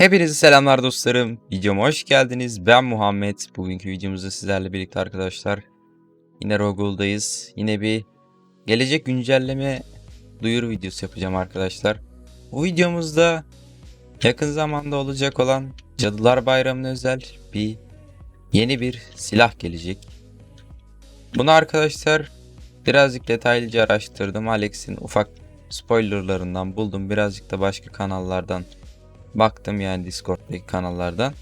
Hepinize selamlar dostlarım. Videoma hoş geldiniz. Ben Muhammed. Bugünkü videomuzda sizlerle birlikte arkadaşlar. Yine Rogue'dayız. Yine bir gelecek güncelleme duyuru videosu yapacağım arkadaşlar. Bu videomuzda yakın zamanda olacak olan Cadılar Bayramı'na özel bir yeni bir silah gelecek. Bunu arkadaşlar birazcık detaylıca araştırdım. Alex'in ufak spoilerlarından buldum. Birazcık da başka kanallardan Baktım yani Discord'daki kanallardan.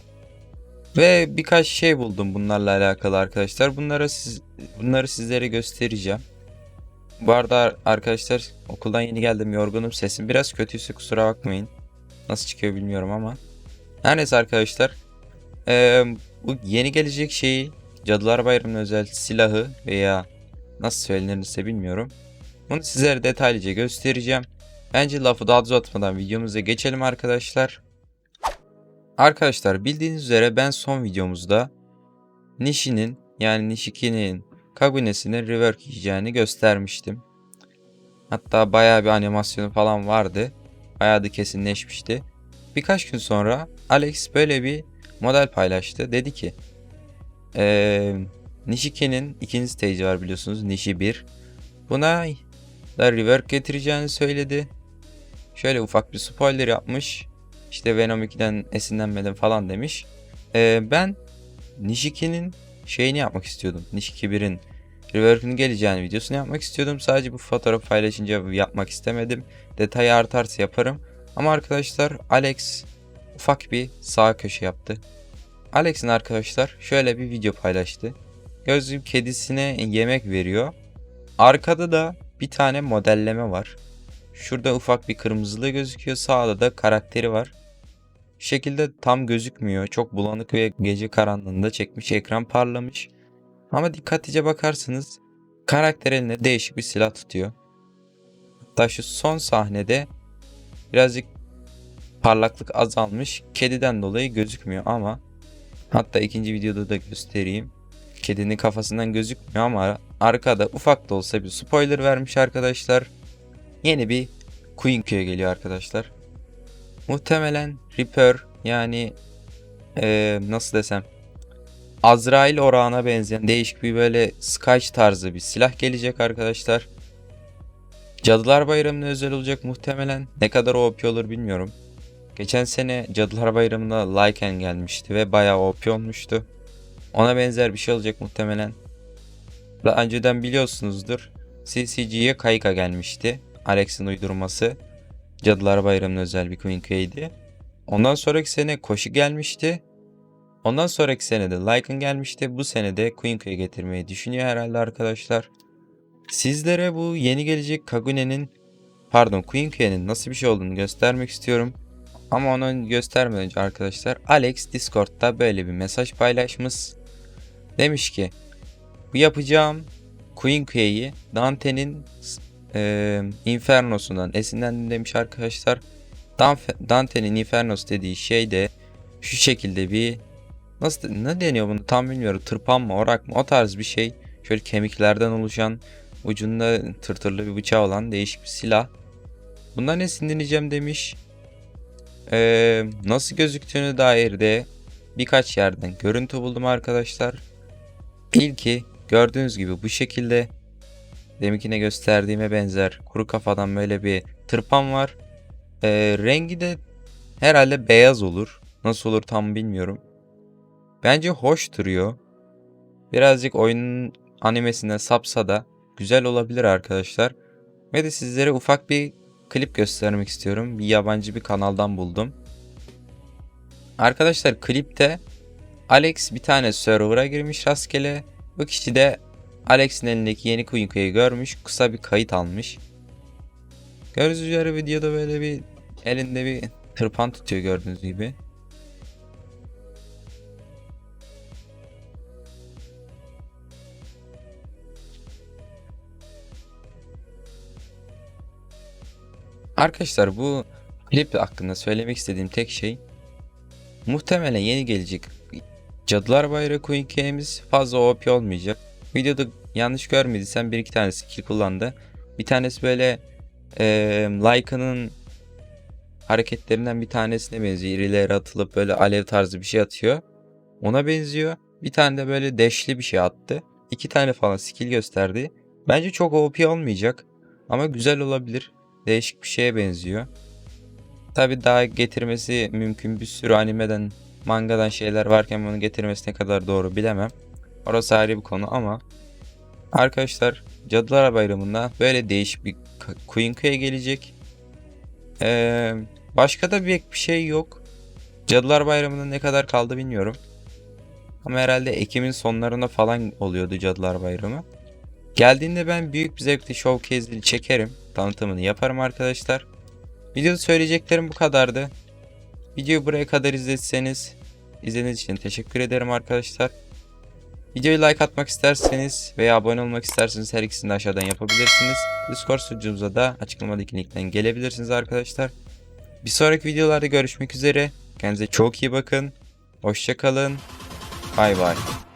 Ve birkaç şey buldum bunlarla alakalı arkadaşlar. Bunları siz bunları sizlere göstereceğim. Bu arada arkadaşlar okuldan yeni geldim yorgunum. Sesim biraz kötüyse kusura bakmayın. Nasıl çıkıyor bilmiyorum ama. Her neyse arkadaşlar. Eee, bu yeni gelecek şeyi Cadılar Bayramı'nın özel silahı veya nasıl söylenirse bilmiyorum. Bunu sizlere detaylıca göstereceğim. Bence lafı daha uzatmadan videomuza geçelim arkadaşlar. Arkadaşlar bildiğiniz üzere ben son videomuzda Nishi'nin yani Nishiki'nin Kagune'sinin rework yiyeceğini göstermiştim. Hatta bayağı bir animasyonu falan vardı. Bayağı da kesinleşmişti. Birkaç gün sonra Alex böyle bir model paylaştı. Dedi ki eee Nishiki'nin ikinci stage var biliyorsunuz Nishi 1. Buna da rework getireceğini söyledi. Şöyle ufak bir spoiler yapmış. İşte Venom 2'den esinlenmedim falan demiş. Ee, ben Nishiki'nin şeyini yapmak istiyordum. Nishiki 1'in rework'ünün geleceğini videosunu yapmak istiyordum. Sadece bu fotoğrafı paylaşınca yapmak istemedim. Detayı artarsa yaparım. Ama arkadaşlar Alex ufak bir sağ köşe yaptı. Alex'in arkadaşlar şöyle bir video paylaştı. Gözlüm kedisine yemek veriyor. Arkada da bir tane modelleme var. Şurada ufak bir kırmızılığı gözüküyor. Sağda da karakteri var. Şu şekilde tam gözükmüyor. Çok bulanık ve gece karanlığında çekmiş. Ekran parlamış. Ama dikkatlice bakarsanız karakter eline değişik bir silah tutuyor. Hatta şu son sahnede birazcık parlaklık azalmış. Kediden dolayı gözükmüyor ama hatta ikinci videoda da göstereyim. Kedinin kafasından gözükmüyor ama arkada ufak da olsa bir spoiler vermiş arkadaşlar yeni bir Queen Q'ya geliyor arkadaşlar. Muhtemelen Reaper yani ee, nasıl desem Azrail orağına benzeyen değişik bir böyle Skype tarzı bir silah gelecek arkadaşlar. Cadılar Bayramı'na özel olacak muhtemelen. Ne kadar OP olur bilmiyorum. Geçen sene Cadılar Bayramı'nda Lycan gelmişti ve bayağı OP olmuştu. Ona benzer bir şey olacak muhtemelen. Daha önceden biliyorsunuzdur. CCG'ye Kayka gelmişti. Alex'in uydurması. Cadılar Bayramı'nın özel bir Queen K'ydi. Ondan sonraki sene Koşu gelmişti. Ondan sonraki sene de Lycan gelmişti. Bu sene de Queen K'ye getirmeyi düşünüyor herhalde arkadaşlar. Sizlere bu yeni gelecek Kagune'nin pardon Queen K'nin nasıl bir şey olduğunu göstermek istiyorum. Ama onu göstermeden önce arkadaşlar Alex Discord'da böyle bir mesaj paylaşmış. Demiş ki bu yapacağım Queen K'yi Dante'nin e, Inferno'sundan esinlendim demiş arkadaşlar. Dante'nin Infernos dediği şey de şu şekilde bir nasıl ne deniyor bunu tam bilmiyorum. Tırpan mı, orak mı o tarz bir şey. Şöyle kemiklerden oluşan ucunda tırtırlı bir bıçağı olan değişik bir silah. Bundan esinleneceğim demiş. Ee, nasıl gözüktüğünü dair de birkaç yerden görüntü buldum arkadaşlar. İlki gördüğünüz gibi bu şekilde Deminkine gösterdiğime benzer kuru kafadan böyle bir tırpan var. Ee, rengi de herhalde beyaz olur. Nasıl olur tam bilmiyorum. Bence hoş duruyor. Birazcık oyunun animesine sapsa da güzel olabilir arkadaşlar. Ve de sizlere ufak bir klip göstermek istiyorum. Bir yabancı bir kanaldan buldum. Arkadaşlar klipte Alex bir tane server'a girmiş rastgele. Bu kişi de Alex'in elindeki yeni Kunika'yı görmüş. Kısa bir kayıt almış. Gördüğünüz üzere videoda böyle bir elinde bir tırpan tutuyor gördüğünüz gibi. Arkadaşlar bu klip hakkında söylemek istediğim tek şey muhtemelen yeni gelecek Cadılar Bayrağı Queen fazla OP olmayacak. Videoda yanlış görmediysen bir iki tanesi skill kullandı. Bir tanesi böyle e, Lyca'nın hareketlerinden bir tanesine benziyor. İrileri atılıp böyle alev tarzı bir şey atıyor. Ona benziyor. Bir tane de böyle deşli bir şey attı. İki tane falan skill gösterdi. Bence çok OP olmayacak. Ama güzel olabilir. Değişik bir şeye benziyor. Tabi daha getirmesi mümkün bir sürü animeden, mangadan şeyler varken bunu getirmesi ne kadar doğru bilemem. Orası ayrı bir konu ama arkadaşlar Cadılar Bayramı'nda böyle değişik bir Queen'e gelecek. Ee, başka da bir, bir şey yok. Cadılar Bayramı'nda ne kadar kaldı bilmiyorum. Ama herhalde Ekim'in sonlarında falan oluyordu Cadılar Bayramı. Geldiğinde ben büyük bir zevkle showcase'ini çekerim. Tanıtımını yaparım arkadaşlar. Videoda söyleyeceklerim bu kadardı. Videoyu buraya kadar izlediyseniz izlediğiniz için teşekkür ederim arkadaşlar. Videoyu like atmak isterseniz veya abone olmak isterseniz her ikisini de aşağıdan yapabilirsiniz. Discord sunucumuza da açıklamadaki linkten gelebilirsiniz arkadaşlar. Bir sonraki videolarda görüşmek üzere. Kendinize çok iyi bakın. Hoşçakalın. Bay bay.